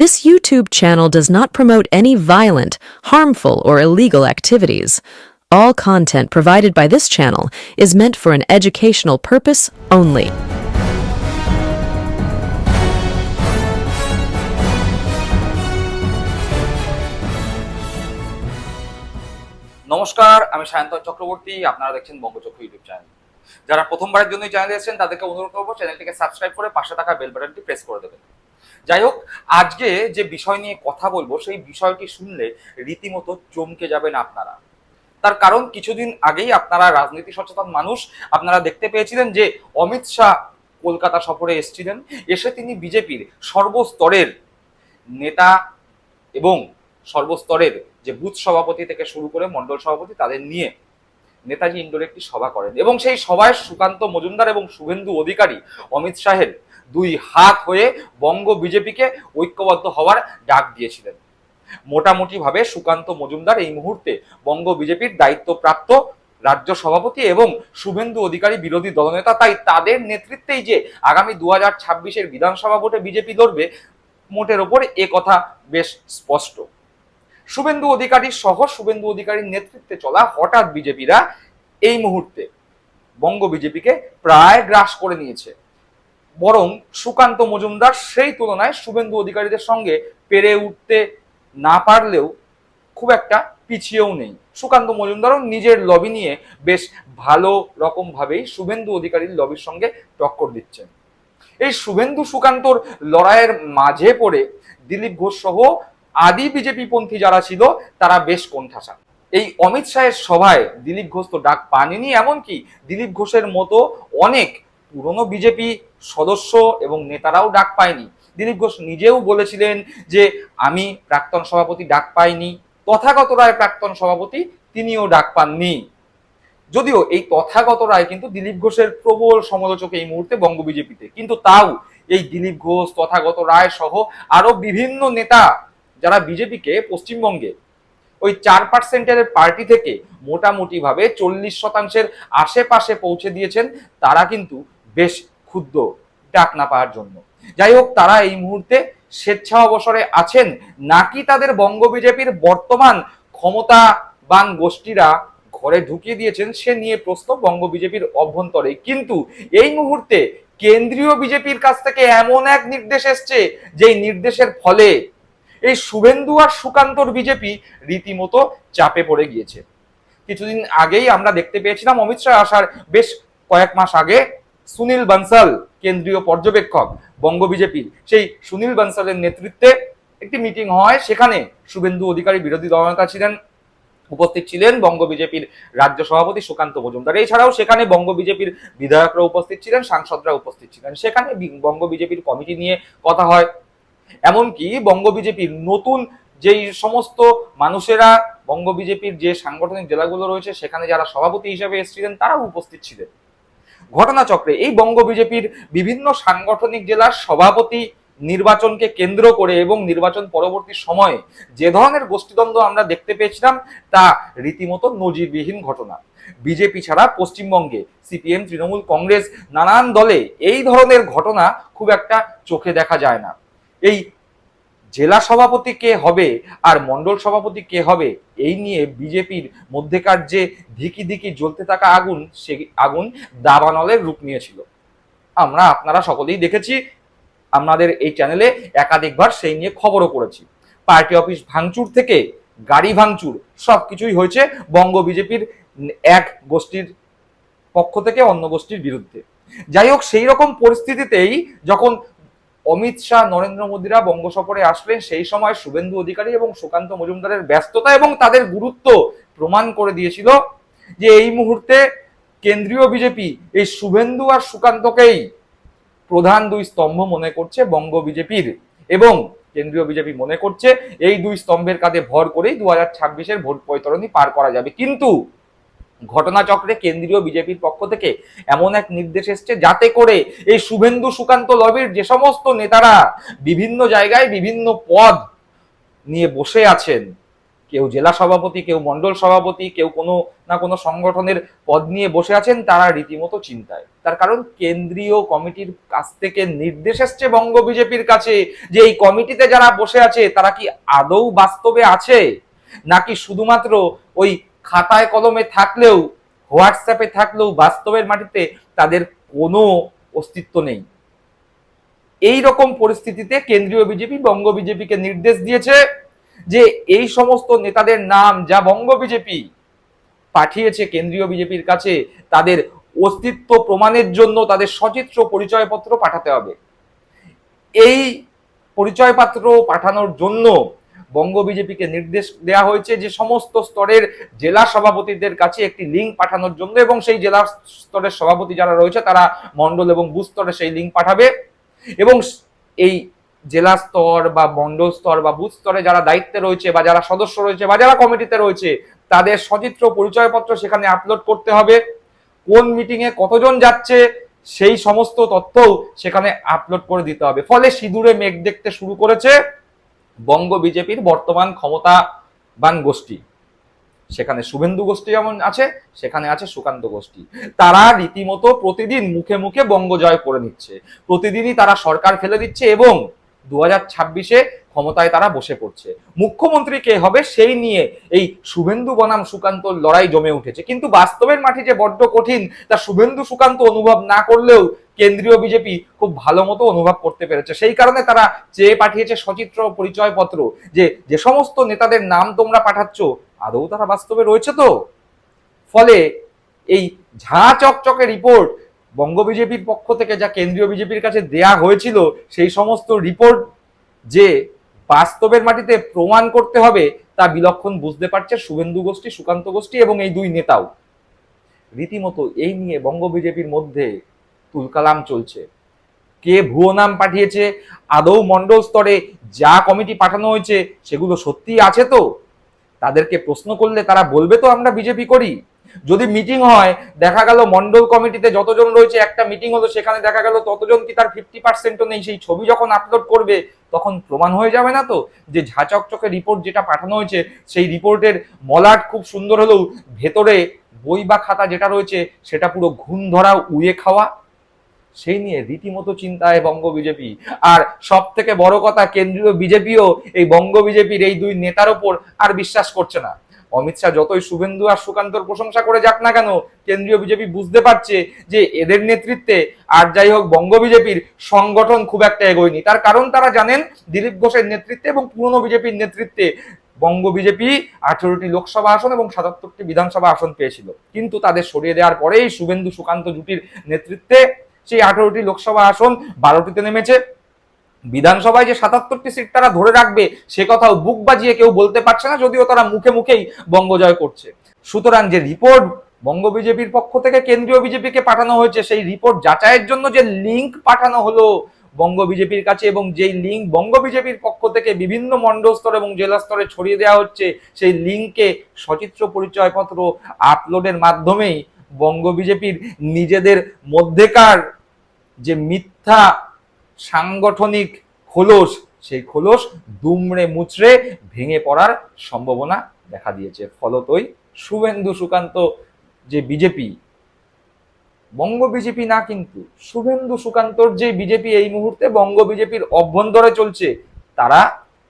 This YouTube channel does not promote any violent, harmful, or illegal activities. All content provided by this channel is meant for an educational purpose only. নমস্কার আমি সায়ন্তন চক্রবর্তী আপনারা দেখছেন বঙ্গচক্র YouTube channel যারা প্রথমবারের জন্য চ্যানেলে এসেছেন তাদেরকে অনুরোধ করবো চ্যানেলটিকে সাবস্ক্রাইব করে পাশে থাকা বেল বাটনটি প্রেস করে দেবেন যাই হোক, আজকে যে বিষয় নিয়ে কথা বলব, সেই বিষয়টি শুনলে রীতিমতো চমকে যাবেন আপনারা। তার কারণ, কিছুদিন আগেই আপনারা রাজনীতি সচেতন মানুষ, আপনারা দেখতে পেয়েছিলেন যে অমিত শাহ কলকাতা সফরে এসেছিলেন। এসে তিনি বিজেপির সর্বস্তরের নেতা এবং সর্বস্তরের যে বুথ সভাপতি থেকে শুরু করে মন্ডল সভাপতি, তাদের নিয়ে নেতাজি ইন্ডোরে একটি সভা করেন। এবং সেই সভায় সুকান্ত মজুমদার এবং শুভেন্দু অধিকারী অমিত শাহের দুই হাত হয়ে বঙ্গ বিজেপিকে ঐক্যবদ্ধ হওয়ার ডাক দিয়েছিলেন। মোটামুটিভাবে সুকান্ত মজুমদার এই মুহূর্তে বঙ্গ বিজেপির দায়িত্বপ্রাপ্ত রাজ্য সভাপতি এবং শুভেন্দু অধিকারী বিরোধী দলনেতা। তাই তাদের নেতৃত্বেই যে আগামী দু হাজার ছাব্বিশের বিধানসভা ভোটে বিজেপি লড়বে, মোটের ওপর এ কথা বেশ স্পষ্ট। শুভেন্দু অধিকারী সহ শুভেন্দু অধিকারীর নেতৃত্বে চলা হঠাৎ বিজেপিরা এই মুহূর্তে বঙ্গ বিজেপিকে প্রায় গ্রাস করে নিয়েছে। বরং সুকান্ত মজুমদার সেই তুলনায় শুভেন্দু অধিকারীদের সঙ্গে পেরে উঠতে না পারলেও খুব একটা পিছিয়েও নেই। সুকান্ত মজুমদারও নিজের লবি নিয়ে বেশ ভালো রকম ভাবেই শুভেন্দু অধিকারীর লবির সঙ্গে টক্কর দিচ্ছেন। এই শুভেন্দু সুকান্তর লড়াইয়ের মাঝে পড়ে দিলীপ ঘোষ সহ আদি বিজেপি পন্থী যারা ছিল, তারা বেশ কোণঠাসা। এই অমিত শাহের সভায় দিলীপ ঘোষ তো ডাক পাননি, এমনকি দিলীপ ঘোষের মতো অনেক পুরনো বিজেপি সদস্য এবং নেতারাও ডাক পায়নি। দিলীপ ঘোষ নিজেও বলেছিলেন যে, আমি প্রাক্তন সভাপতি ডাক পাইনি। তথাগত রায় প্রাক্তন সভাপতি তিনিও ডাক পাননি। যদিও এই তথাগত রায় কিন্তু দিলীপ ঘোষের প্রবল সমালোচক এই মুহূর্তে বঙ্গ বিজেপিতে। কিন্তু তাও এই দিলীপ ঘোষ, তথাগত রায় সহ আরও বিভিন্ন নেতা যারা বিজেপিকে পশ্চিমবঙ্গে ওই চার পার্সেন্টের পার্টি থেকে মোটামুটি ভাবে চল্লিশ শতাংশের আশেপাশে পৌঁছে দিয়েছেন, তারা কিন্তু বেশ ক্ষুদ্র ডাক না পাওয়ার জন্য। যাই হোক, তারা এই মুহূর্তে স্বেচ্ছা অবসরে আছেন। নাকি তাদের বঙ্গ বিজেপির বর্তমান ক্ষমতাবান গোষ্ঠীরা ঘরে ঢুকিয়ে দিয়েছেন, সে নিয়ে প্রশ্ন বঙ্গ বিজেপির অভ্যন্তরে। কিন্তু এই মুহূর্তে কেন্দ্রীয় বিজেপির কাছ থেকে এমন এক নির্দেশ এসছে, যেই নির্দেশের ফলে এই শুভেন্দু আর সুকান্তর বিজেপি রীতিমতো চাপে পড়ে গিয়েছে। কিছুদিন আগেই আমরা দেখতে পেয়েছিলাম অমিত শাহ আসার বেশ কয়েক মাস আগে সুনীল বানসাল কেন্দ্রীয় পর্যবেক্ষক, বঙ্গ বিজেপির সেই সুনীল বানসালের নেতৃত্বে একটি মিটিং হয়, সেখানে শুভেন্দু অধিকারী বিরোধী দলনেতা ছিলেন, উপস্থিত ছিলেন বঙ্গ বিজেপির রাজ্য সভাপতি সুকান্ত মজুমদার। এছাড়াও সেখানে বঙ্গ বিজেপির বিধায়করা উপস্থিত ছিলেন সাংসদরা উপস্থিত ছিলেন। সেখানে বঙ্গ বিজেপির কমিটি নিয়ে কথা হয়। এমনকি বঙ্গ বিজেপির নতুন যেই সমস্ত মানুষেরা, বঙ্গ বিজেপির যে সাংগঠনিক জেলাগুলো রয়েছে, সেখানে যারা সভাপতি হিসেবে এসেছিলেন, তারাও উপস্থিত ছিলেন। ঘটনাচক্রে এই বঙ্গ বিজেপির বিভিন্ন সাংগঠনিক জেলার সভাপতি নির্বাচনকে কেন্দ্র করে এবং নির্বাচন পরবর্তী সময়ে যে ধরনের গোষ্ঠীদ্বন্দ্ব আমরা দেখতে পেয়েছিলাম, তা রীতিমতো নজিরবিহীন ঘটনা। বিজেপি ছাড়া পশ্চিমবঙ্গে সিপিএম, তৃণমূল, কংগ্রেস, নানান দলে এই ধরনের ঘটনা খুব একটা চোখে দেখা যায় না। এই জেলা সভাপতি কে হবে আর মন্ডল সভাপতি কে হবে, এই নিয়ে বিজেপির মধ্যেকার যে ধিকি ধিকি জ্বলতে থাকা আগুন, সে আগুন দাবানলের রূপ নিয়েছিল। আমরা আপনারা সকলেই দেখেছি আমাদের এই চ্যানেলে একাধিকবার সেই নিয়ে খবরও করেছি। পার্টি অফিস ভাঙচুর থেকে গাড়ি ভাঙচুর সব কিছুই হয়েছে বঙ্গ বিজেপির এক গোষ্ঠীর পক্ষ থেকে অন্য গোষ্ঠীর বিরুদ্ধে। যাই হোক, সেই রকম পরিস্থিতিতেই যখন অমিত শাহ, নরেন্দ্র মোদীরা বঙ্গ সফরে আসলেন সেই সময় শুভেন্দু অধিকারী এবং সুকান্ত মজুমদারের ব্যস্ততা এবং তাদের গুরুত্ব প্রমাণ করে দিয়েছিল যে এই মুহূর্তে কেন্দ্রীয় বিজেপি এই শুভেন্দু আর সুকান্তকেই প্রধান দুই স্তম্ভ মনে করছে বঙ্গ বিজেপির এবং কেন্দ্রীয় বিজেপি মনে করছে এই দুই স্তম্ভের কাঁধে ভর করেই দু হাজার ছাব্বিশের ভোট বৈতরণী পার করা যাবে। কিন্তু ঘটনাচক্রে কেন্দ্রীয় বিজেপির পক্ষ থেকে এমন এক নির্দেশ এসছে যাতে করে এই শুভেন্দু সুকান্ত লবির যে সমস্ত নেতারা বিভিন্ন জায়গায় বিভিন্ন পদ নিয়ে বসে আছেন, কেউ জেলা সভাপতি, কেউ মণ্ডল সভাপতি, কেউ কোনো না কোনো সংগঠনের পদ নিয়ে বসে আছেন, তারা রীতিমতো চিন্তায়। তার কারণ কেন্দ্রীয় কমিটির কাছ থেকে নির্দেশ এসছে বঙ্গ বিজেপির কাছে যে এই কমিটিতে যারা বসে আছে, তারা কি আদৌ বাস্তবে আছে? নাকি শুধুমাত্র ওই খাতায় কলমে থাকলেও, হোয়াটসঅ্যাপে থাকলেও, বাস্তবের মাটিতে তাদের কোনো অস্তিত্ব নেই। এই রকম পরিস্থিতিতে কেন্দ্রীয় বিজেপি বঙ্গ বিজেপিকে নির্দেশ দিয়েছে যে এই সমস্ত নেতাদের নাম যা বঙ্গ বিজেপি পাঠিয়েছে কেন্দ্রীয় বিজেপির কাছে, তাদের অস্তিত্ব প্রমাণের জন্য তাদের সচিত্র পরিচয়পত্র পাঠাতে হবে। এই পরিচয়পত্র পাঠানোর জন্য বঙ্গ বিজেপিকে নির্দেশ দেওয়া হয়েছে যে সমস্ত স্তরের জেলা সভাপতিদের কাছে একটি লিঙ্ক পাঠানোর জন্য এবং সেই জেলা স্তরের সভাপতি যারা রয়েছে তারা মণ্ডল এবং বুথ স্তরে সেই লিঙ্ক পাঠাবে। এবং এই জেলা স্তর বা মণ্ডল স্তর বা বুথ স্তরে যারা দায়িত্বে রয়েছে বা যারা সদস্য রয়েছে বা যারা কমিটিতে রয়েছে, তাদের সচিত্র পরিচয়পত্র সেখানে আপলোড করতে হবে। কোন মিটিং এ কতজন যাচ্ছে, সেই সমস্ত তথ্যও সেখানে আপলোড করে দিতে হবে। ফলে সিঁদুরে মেঘ দেখতে শুরু করেছে। বঙ্গ বিজেপির বর্তমান ক্ষমতাবান গোষ্ঠী। সেখানে শুভেন্দু গোষ্ঠী যেমন আছে, সেখানে আছে সুকান্ত গোষ্ঠী। তারা রীতিমতো প্রতিদিন মুখে মুখে বঙ্গ জয় করে নিচ্ছে। প্রতিদিনই তারা সরকার ফেলে দিচ্ছে এবং দু হাজার ছাব্বিশে ক্ষমতায় তারা বসে পড়ছে। মুখ্যমন্ত্রী কে হবে সেই নিয়ে এই শুভেন্দু বনাম সুকান্ত লড়াই জমে উঠেছে। কিন্তু বাস্তবের মাটি যে বড্ড কঠিন, তা শুভেন্দু সুকান্ত অনুভব না করলেও কেন্দ্রীয় বিজেপি খুব ভালো মতো অনুভব করতে পেরেছে। সেই কারণে তারা চেয়ে পাঠিয়েছে সচিত্র পরিচয়পত্র যে যে সমস্ত নেতাদের নাম তোমরা পাঠাচ্ছ, আদৌ তারা বাস্তবে রয়েছে তো? ফলে এই ঝাঁ চকচকে রিপোর্ট বঙ্গ বিজেপির পক্ষ থেকে যা কেন্দ্রীয় বিজেপির কাছে দেয়া হয়েছিল, সেই সমস্ত রিপোর্ট যে বাস্তবের মাটিতে প্রমাণ করতে হবে, তা বিলক্ষণ বুঝতে পারছে শুভেন্দু গোষ্ঠী, সুকান্ত গোষ্ঠী এবং এই দুই নেতাও। রীতিমতো এই নিয়ে বঙ্গ বিজেপির মধ্যে তুলকালাম চলছে। কে ভুয়ো নাম পাঠিয়েছে, আদৌ মণ্ডল স্তরে যা কমিটি পাঠানো হয়েছে সেগুলো সত্যি আছে তো? তাদেরকে প্রশ্ন করলে তারা বলবে তো আমরা বিজেপি করি। যদি মিটিং হয়, দেখা গেল মন্ডল কমিটিতে যতজন রয়েছে, একটা মিটিং হলো, সেখানে দেখা গেল ততজন কি তার ফিফটি পার্সেন্টও নেই। সেই ছবি যখন আপলোড করবে, তখন প্রমাণ হয়ে যাবে না তো? যে ঝাঁচকচকে রিপোর্ট যেটা পাঠানো হয়েছে, সেই রিপোর্টের মলাট খুব সুন্দর হলেও ভেতরে বই বা খাতা যেটা রয়েছে, সেটা পুরো ঘুম ধরা উড়ে খাওয়া। সেই নিয়ে রীতিমতো চিন্তায় বঙ্গ বিজেপি। আর সব থেকে বড় কথা, কেন্দ্রীয় বিজেপিও এই বঙ্গ বিজেপির এই দুই নেতার ওপর আর বিশ্বাস করছে না। অমিত শাহ যতই শুভেন্দু আর সুকান্তর প্রশংসা করে যাক না কেন, কেন্দ্রীয় বিজেপি বুঝতে পারছে যে এদের নেতৃত্বে আর যাই হোক বঙ্গ বিজেপির সংগঠন খুব একটা এগোয়নি। তার কারণ তারা জানেন, দিলীপ ঘোষের নেতৃত্বে এবং পুরনো বিজেপির নেতৃত্বে বঙ্গ বিজেপি আঠেরোটি লোকসভা আসন এবং সাতাত্তরটি বিধানসভা আসন পেয়েছিল। কিন্তু তাদের সরিয়ে দেওয়ার পরেই শুভেন্দু সুকান্ত জুটির নেতৃত্বে সেই আঠারোটি লোকসভা আসন, বারোটিতে নেমেছে। বিধানসভায় যে সাতাত্তরটি সিট তারা ধরে রাখবে, সে কথাও বুক বাজিয়ে কেউ বলতে পারছে না, যদিও তারা মুখে মুখেই বঙ্গজয় করছে। সুতরাং যে রিপোর্ট বঙ্গ বিজেপির পক্ষ থেকে কেন্দ্রীয় বিজেপিকে পাঠানো হয়েছে, সেই রিপোর্ট যাচাইয়ের জন্য যে লিঙ্ক পাঠানো হলো বঙ্গ বিজেপির কাছে এবং যেই লিঙ্ক বঙ্গ বিজেপির পক্ষ থেকে বিভিন্ন মণ্ডল স্তর এবং জেলা স্তরে ছড়িয়ে দেওয়া হচ্ছে, সেই লিঙ্কে সচিত্র পরিচয়পত্র আপলোডের মাধ্যমেই বঙ্গ বিজেপির নিজেদের মধ্যেকার যে মিথ্যা সাংগঠনিক খোলস, সেই খোলস দুমড়ে মুচড়ে ভেঙে পড়ার সম্ভাবনা দেখা দিয়েছে। ফলতই শুভেন্দু সুকান্ত যে বিজেপি, বঙ্গ বিজেপি না কিন্তু, শুভেন্দু সুকান্তর যে বিজেপি এই মুহূর্তে বঙ্গ বিজেপির অভ্যন্তরে চলছে, তারা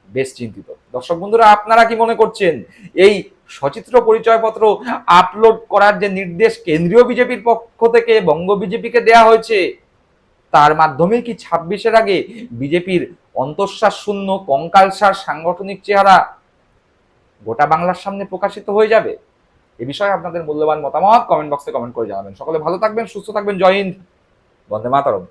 বেশ চিন্তিত। দর্শক বন্ধুরা, আপনারা কি মনে করছেন, এই সচিত্র পরিচয়পত্র আপলোড করার যে নির্দেশ কেন্দ্রীয় বিজেপির পক্ষ থেকে বঙ্গ বিজেপিকে দেয়া হয়েছে তার মাধ্যমে কি ছাব্বিশের আগে বিজেপির অন্তঃশ্বাস শূন্য কঙ্কালসার সাংগঠনিক চেহারা গোটা বাংলার সামনে প্রকাশিত হয়ে যাবে? এ বিষয়ে আপনাদের মূল্যবান মতামত কমেন্ট বক্সে কমেন্ট করে জানাবেন। সকলে ভালো থাকবেন, সুস্থ থাকবেন। জয় হিন্দ। বন্দে মাতরম।